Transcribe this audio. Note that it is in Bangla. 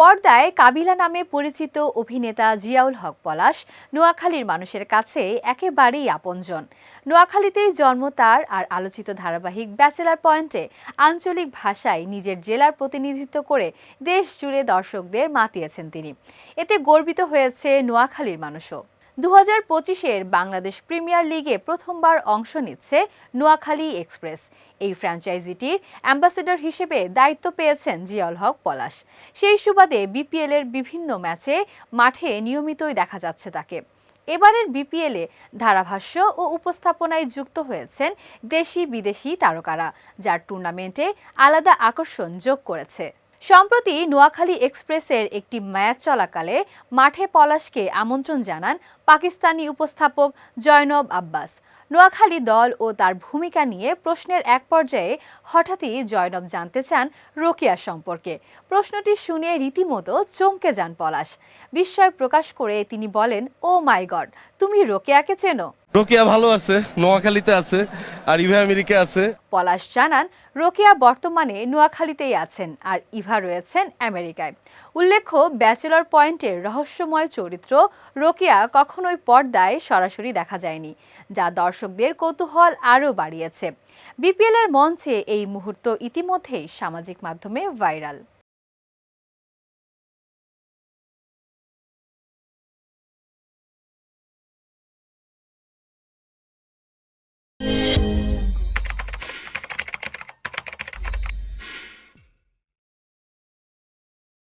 পর্দায় কাবিলা নামে পরিচিত অভিনেতা জিয়াউল হক পলাশ নোয়াখালীর মানুষের কাছে একেবারেই আপনজন। নোয়াখালীতেই জন্ম তার আর আলোচিত ধারাবাহিক ব্যাচেলার পয়েন্টে আঞ্চলিক ভাষায় নিজের জেলার প্রতিনিধিত্ব করে দেশ জুড়ে দর্শকদের মাতিয়েছেন তিনি। এতে গর্বিত হয়েছে নোয়াখালীর মানুষও। দু হাজার পঁচিশের বাংলাদেশ প্রিমিয়ার লিগে প্রথমবার অংশ নিচ্ছে নোয়াখালী এক্সপ্রেস। এই ফ্র্যাঞ্চাইজিটির অ্যাম্বাসেডর হিসেবে দায়িত্ব পেয়েছেন জিয়াউল হক পলাশ। সেই সুবাদে বিপিএল এর বিভিন্ন ম্যাচে মাঠে নিয়মিতই দেখা যাচ্ছে তাকে। এবারের বিপিএলে ধারাভাষ্য ও উপস্থাপনায় যুক্ত হয়েছেন দেশি বিদেশি তারকারা, যার টুর্নামেন্টে আলাদা আকর্ষণ যোগ করেছে। সম্প্রতি নোয়াখালী এক্সপ্রেসের একটি ম্যাচ চলাকালে মাঠে পলাশকে আমন্ত্রণ জানান পাকিস্তানি উপস্থাপক জয়নব আব্বাস। নোয়াখালী দল ও তার ভূমিকা নিয়ে প্রশ্নের এক পর্যায়ে হঠাৎই জয়নব জানতে চান রোকেয়া সম্পর্কে। প্রশ্নটি শুনে রীতিমতো চমকে যান পলাশ। বিস্ময় প্রকাশ করে তিনি বলেন ও মাই গড তুমি রোকেয়াকে চেনো? রোকিয়া ভালো আছে, নোয়াখালীতে আছে, আর ইভা আমেরিকা আছে। পলাশ জানান, রোকেয়া বর্তমানে নোয়াখালীতেই আছেন, আর ইভা রয়েছেন আমেরিকায়। উল্লেখ্য, ব্যাচেলর পয়েন্টের রহস্যময় চরিত্র রোকেয়া কখনোই পর্দায় সরাসরি দেখা যায়নি, যা দর্শকদের কৌতূহল আরও বাড়িয়েছে। বিপিএল এর মঞ্চে এই মুহূর্ত ইতিমধ্যেই সামাজিক মাধ্যমে ভাইরাল।